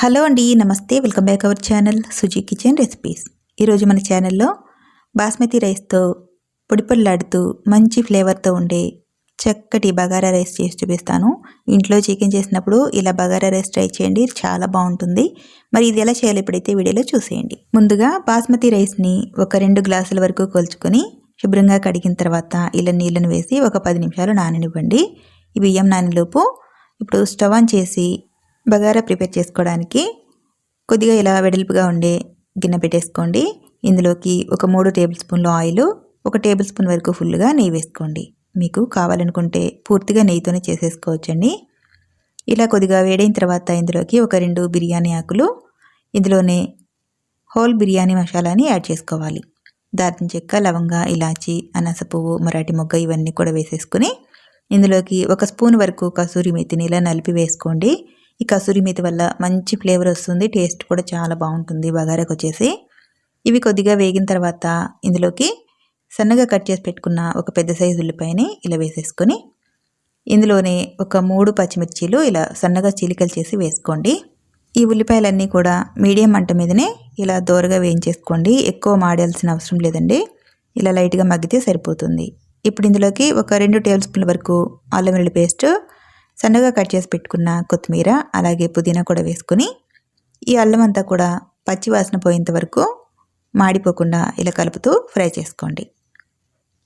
Hello అండి నమస్తే. Welcome back our channel Suji kitchen recipes. ఈరోజు మన ఛానల్లో బాస్మతి రైస్తో పొడిపొల్లాడుతూ మంచి ఫ్లేవర్తో ఉండే చక్కటి బగారా రైస్ చేసి చూపిస్తాను. ఇంట్లో చికెన్ చేసినప్పుడు ఇలా బగారా రైస్ ట్రై చేయండి చాలా బాగుంటుంది. మరి ఇది ఎలా చేయాలి ఇప్పుడైతే వీడియోలో చూసేయండి. ముందుగా బాస్మతి రైస్ని ఒక రెండు గ్లాసుల వరకు కొలుచుకొని శుభ్రంగా కడిగిన తర్వాత ఇలా నీళ్ళను వేసి ఒక పది నిమిషాలు నాననివ్వండి. ఈ బియ్యం నానిలోపు ఇప్పుడు స్టవ్ ఆన్ చేసి బగారా ప్రిపేర్ చేసుకోవడానికి కొద్దిగా ఇలా వెడల్పుగా ఉండే గిన్నె పెట్టేసుకోండి. ఇందులోకి ఒక మూడు టేబుల్ స్పూన్ల ఆయిల్ ఒక టేబుల్ స్పూన్ వరకు ఫుల్గా నెయ్యి వేసుకోండి. మీకు కావాలనుకుంటే పూర్తిగా నెయ్యితోనే చేసేసుకోవచ్చండి. ఇలా కొద్దిగా వేడైన తర్వాత ఇందులోకి ఒక రెండు బిర్యానీ ఆకులు ఇందులోనే హోల్ బిర్యానీ మసాలాని యాడ్ చేసుకోవాలి. దాల్చిన చెక్క లవంగ ఇలాచి అనాస పువ్వు మరాఠీ మొగ్గ ఇవన్నీ కూడా వేసేసుకుని ఇందులోకి ఒక స్పూన్ వరకు కసూరి మెత్తిని ఇలా నలిపి వేసుకోండి. ఈ కసూరి మేతి వల్ల మంచి ఫ్లేవర్ వస్తుంది టేస్ట్ కూడా చాలా బాగుంటుంది బగారాకు వచ్చేసి. ఇవి కొద్దిగా వేగిన తర్వాత ఇందులోకి సన్నగా కట్ చేసి పెట్టుకున్న ఒక పెద్ద సైజు ఉల్లిపాయని ఇలా వేసేసుకొని ఇందులోనే ఒక మూడు పచ్చిమిర్చీలు ఇలా సన్నగా చీలికలు చేసి వేసుకోండి. ఈ ఉల్లిపాయలన్నీ కూడా మీడియం మంట మీదనే ఇలా దోరగా వేయించేసుకోండి. ఎక్కువ మాడాల్సిన అవసరం లేదండి. ఇలా లైట్గా మగ్గితే సరిపోతుంది. ఇప్పుడు ఇందులోకి ఒక రెండు టేబుల్ స్పూన్ల వరకు అల్లం వెల్లుల్లి పేస్ట్ సన్నగా కట్ చేసి పెట్టుకున్న కొత్తిమీర అలాగే పుదీనా కూడా వేసుకుని ఈ అల్లం అంతా కూడా పచ్చి వాసన పోయేంత వరకు మాడిపోకుండా ఇలా కలుపుతూ ఫ్రై చేసుకోండి.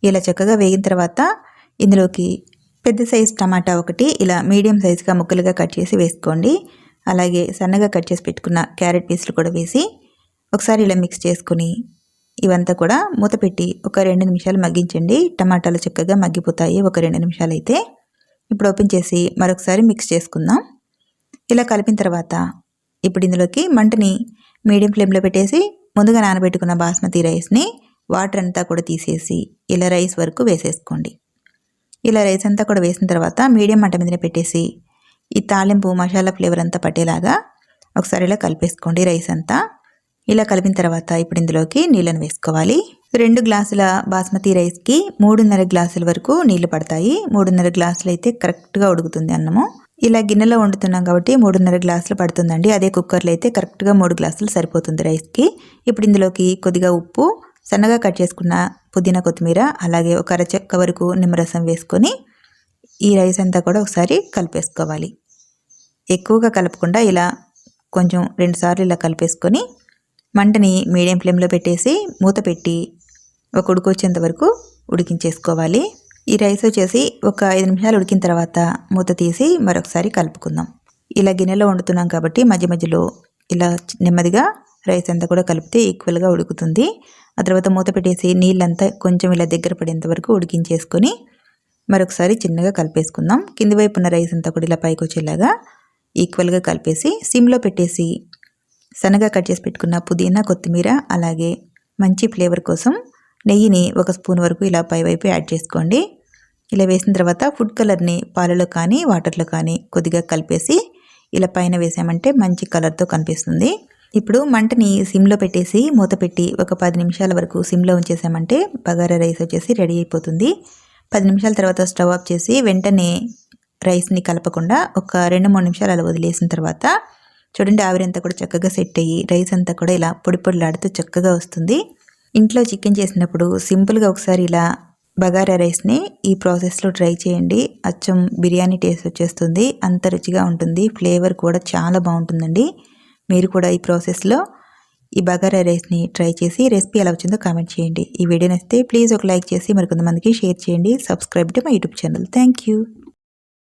ఇలా చక్కగా వేగిన తర్వాత ఇందులోకి పెద్ద సైజు టమాటా ఒకటి ఇలా మీడియం సైజుగా ముక్కలుగా కట్ చేసి వేసుకోండి. అలాగే సన్నగా కట్ చేసి పెట్టుకున్న క్యారెట్ పీసులు కూడా వేసి ఒకసారి ఇలా మిక్స్ చేసుకుని ఇవంతా కూడా మూత పెట్టి ఒక రెండు నిమిషాలు మగ్గించండి. టమాటాలు చక్కగా మగ్గిపోతాయి ఒక రెండు నిమిషాలు అయితే ఇప్పుడు ఓపెన్ చేసి మరొకసారి మిక్స్ చేసుకుందాం. ఇలా కలిపిన తర్వాత ఇప్పుడు ఇందులోకి మంటని మీడియం ఫ్లేమ్లో పెట్టేసి ముందుగా నానబెట్టుకున్న బాస్మతి రైస్ని వాటర్ అంతా కూడా తీసేసి ఇలా రైస్ వరకు వేసేసుకోండి. ఇలా రైస్ అంతా కూడా వేసిన తర్వాత మీడియం మంట మీదనే పెట్టేసి ఈ తాలింపు మసాలా ఫ్లేవర్ అంతా పట్టేలాగా ఒకసారి ఇలా కలిపేసుకోండి రైస్ అంతా. ఇలా కలిపిన తర్వాత ఇప్పుడు ఇందులోకి నీళ్ళను వేసుకోవాలి. రెండు గ్లాసుల బాస్మతి రైస్కి మూడున్నర గ్లాసుల వరకు నీళ్ళు పడతాయి. మూడున్నర గ్లాసులు అయితే కరెక్ట్గా ఉడుకుతుంది అన్నము. ఇలా గిన్నెలో వండుతున్నాం కాబట్టి మూడున్నర గ్లాసులు పడుతుందండి. అదే కుక్కర్లో అయితే కరెక్ట్గా మూడు గ్లాసులు సరిపోతుంది రైస్కి. ఇప్పుడు ఇందులోకి కొద్దిగా ఉప్పు సన్నగా కట్ చేసుకున్న పుదీనా కొత్తిమీర అలాగే ఒక అరచెక్క వరకు నిమ్మరసం వేసుకొని ఈ రైస్ అంతా కూడా ఒకసారి కలిపేసుకోవాలి. ఎక్కువగా కలపకుండా ఇలా కొంచెం రెండుసార్లు ఇలా కలిపేసుకొని మంటని మీడియం ఫ్లేమ్లో పెట్టేసి మూత పెట్టి ఒక ఉడికొచ్చేంత వరకు ఉడికించేసుకోవాలి. ఈ రైస్ వచ్చేసి ఒక ఐదు నిమిషాలు ఉడికిన తర్వాత మూత తీసి మరొకసారి కలుపుకుందాం. ఇలా గిన్నెలో వండుతున్నాం కాబట్టి మధ్య మధ్యలో ఇలా నెమ్మదిగా రైస్ అంతా కూడా కలిపితే ఈక్వల్గా ఉడుకుతుంది. ఆ తర్వాత మూత పెట్టేసి నీళ్ళంతా కొంచెం ఇలా దగ్గర పడేంత వరకు ఉడికించేసుకొని మరొకసారి చిన్నగా కలిపేసుకుందాం. కింది వైపు ఉన్న రైస్ అంతా కూడా ఇలా పైకి వచ్చేలాగా ఈక్వల్గా కలిపేసి సిమ్లో పెట్టేసి సన్నగా కట్ చేసి పెట్టుకున్న పుదీనా కొత్తిమీర అలాగే మంచి ఫ్లేవర్ కోసం నెయ్యిని ఒక స్పూన్ వరకు ఇలా పైవైపు యాడ్ చేసుకోండి. ఇలా వేసిన తర్వాత ఫుడ్ కలర్ని పాలలో కానీ వాటర్లో కానీ కొద్దిగా కలిపేసి ఇలా పైన వేసామంటే మంచి కలర్తో కనిపిస్తుంది. ఇప్పుడు మంటని సిమ్లో పెట్టేసి మూత పెట్టి ఒక పది నిమిషాల వరకు సిమ్లో ఉంచేసామంటే బగారా రైస్ వచ్చేసి రెడీ అయిపోతుంది. పది నిమిషాల తర్వాత స్టవ్ ఆఫ్ చేసి వెంటనే రైస్ని కలపకుండా ఒక రెండు మూడు నిమిషాలు అలా వదిలేసిన తర్వాత చూడండి ఆవిరంతా కూడా చక్కగా సెట్ అయ్యి రైస్ అంతా కూడా ఇలా పొడి పొడిలాడుతూ చక్కగా వస్తుంది. ఇంట్లో చికెన్ చేసినప్పుడు సింపుల్గా ఒకసారి ఇలా బగారా రైస్ని ఈ ప్రాసెస్లో ట్రై చేయండి. అచ్చం బిర్యానీ టేస్ట్ వచ్చేస్తుంది. అంత రుచిగా ఉంటుంది. ఫ్లేవర్ కూడా చాలా బాగుంటుందండి. మీరు కూడా ఈ ప్రాసెస్లో ఈ బగారా రైస్ని ట్రై చేసి రెసిపీ ఎలా వచ్చిందో కామెంట్ చేయండి. ఈ వీడియో నచ్చితే ప్లీజ్ ఒక లైక్ చేసి మరికొంతమందికి షేర్ చేయండి. Subscribe to my YouTube channel. Thank you